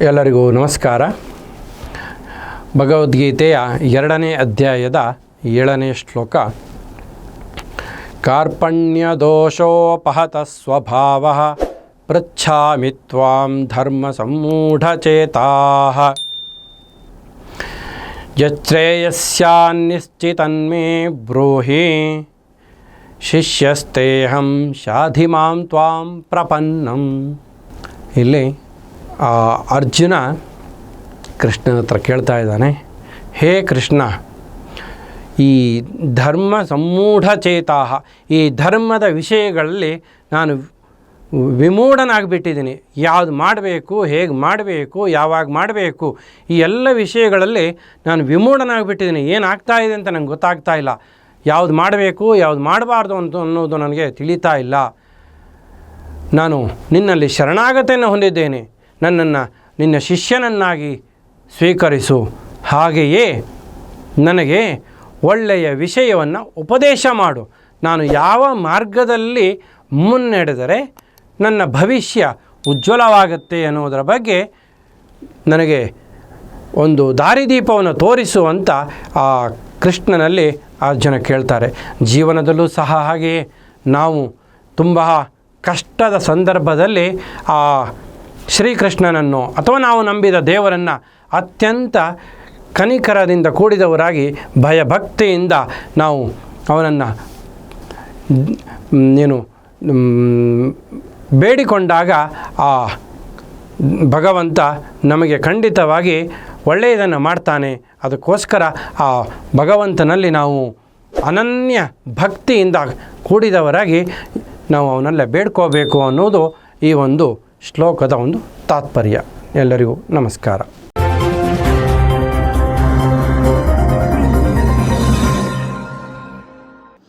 ಎಲ್ಲರಿಗೂ ನಮಸ್ಕಾರ. ಭಗವದ್ಗೀತೆಯ ಎರಡನೇ ಅಧ್ಯಾಯದ ಏಳನೇ ಶ್ಲೋಕ. ಕಾರ್ಪಣ್ಯದೋಷೋಪಹತ ಸ್ವಭಾವ ಪೃಚ್ಛಾಮಿ ತ್ವಾಂ ಧರ್ಮ ಸಮ್ಮೂಢಚೇತಾ ಯಶ್ರೇಯಸ್ಯಾನ್ನಿಶ್ಚಿತನ್ಮೇ ಬ್ರೂಹಿ, ಶಿಷ್ಯಸ್ತೇಹಂ ಶಾಧಿ ಮಾಂ ತ್ವಾಂ ಪ್ರಪನ್ನಂ. ಇಲ್ಲಿ ಅರ್ಜುನ ಕೃಷ್ಣನ ಹತ್ರ ಕೇಳ್ತಾ ಇದ್ದಾನೆ, ಹೇ ಕೃಷ್ಣ, ಈ ಧರ್ಮ ಸಮ್ಮೂಢಚೇತಾಹ ಈ ಧರ್ಮದ ವಿಷಯಗಳಲ್ಲಿ ನಾನು ವಿಮೂಢನಾಗಿಬಿಟ್ಟಿದ್ದೀನಿ. ಯಾವುದು ಮಾಡಬೇಕು, ಹೇಗೆ ಮಾಡಬೇಕು, ಯಾವಾಗ ಮಾಡಬೇಕು, ಈ ಎಲ್ಲ ವಿಷಯಗಳಲ್ಲಿ ನಾನು ವಿಮೂಢನಾಗಿಬಿಟ್ಟಿದ್ದೀನಿ. ಏನಾಗ್ತಾ ಇದೆ ಅಂತ ನಂಗೆ ಗೊತ್ತಾಗ್ತಾ ಇಲ್ಲ. ಯಾವುದು ಮಾಡಬೇಕು, ಯಾವುದು ಮಾಡಬಾರ್ದು ಅಂತ ಅನ್ನೋದು ನನಗೆ ತಿಳಿತಾ ಇಲ್ಲ. ನಾನು ನಿನ್ನಲ್ಲಿ ಶರಣಾಗತೆಯನ್ನು ಹೊಂದಿದ್ದೇನೆ. ನನ್ನನ್ನು ನಿನ್ನ ಶಿಷ್ಯನನ್ನಾಗಿ ಸ್ವೀಕರಿಸು. ಹಾಗೆಯೇ ನನಗೆ ಒಳ್ಳೆಯ ವಿಷಯವನ್ನು ಉಪದೇಶ ಮಾಡು. ನಾನು ಯಾವ ಮಾರ್ಗದಲ್ಲಿ ಮುನ್ನಡೆದರೆ ನನ್ನ ಭವಿಷ್ಯ ಉಜ್ವಲವಾಗುತ್ತೆ ಅನ್ನೋದರ ಬಗ್ಗೆ ನನಗೆ ಒಂದು ದಾರಿದೀಪವನ್ನು ತೋರಿಸು ಅಂತ ಆ ಕೃಷ್ಣನಲ್ಲಿ ಅರ್ಜುನ ಕೇಳ್ತಾರೆ. ಜೀವನದಲ್ಲೂ ಸಹ ಹಾಗೆಯೇ ನಾವು ತುಂಬ ಕಷ್ಟದ ಸಂದರ್ಭದಲ್ಲಿ ಆ ಶ್ರೀಕೃಷ್ಣನನ್ನು ಅಥವಾ ನಾವು ನಂಬಿದ ದೇವರನ್ನು ಅತ್ಯಂತ ಕನಿಕರದಿಂದ ಕೂಡಿದವರಾಗಿ ಭಯಭಕ್ತಿಯಿಂದ ನಾವು ಅವನನ್ನು ಏನು ಬೇಡಿಕೊಂಡಾಗ ಆ ಭಗವಂತ ನಮಗೆ ಖಂಡಿತವಾಗಿ ಒಳ್ಳೆಯದನ್ನು ಮಾಡ್ತಾನೆ. ಅದಕ್ಕೋಸ್ಕರ ಆ ಭಗವಂತನಲ್ಲಿ ನಾವು ಅನನ್ಯ ಭಕ್ತಿಯಿಂದ ಕೂಡಿದವರಾಗಿ ನಾವು ಅವನಲ್ಲೇ ಬೇಡ್ಕೋಬೇಕು ಅನ್ನೋದು ಈ ಒಂದು ಶ್ಲೋಕದ ಒಂದು ತಾತ್ಪರ್ಯ. ಎಲ್ಲರಿಗೂ ನಮಸ್ಕಾರ.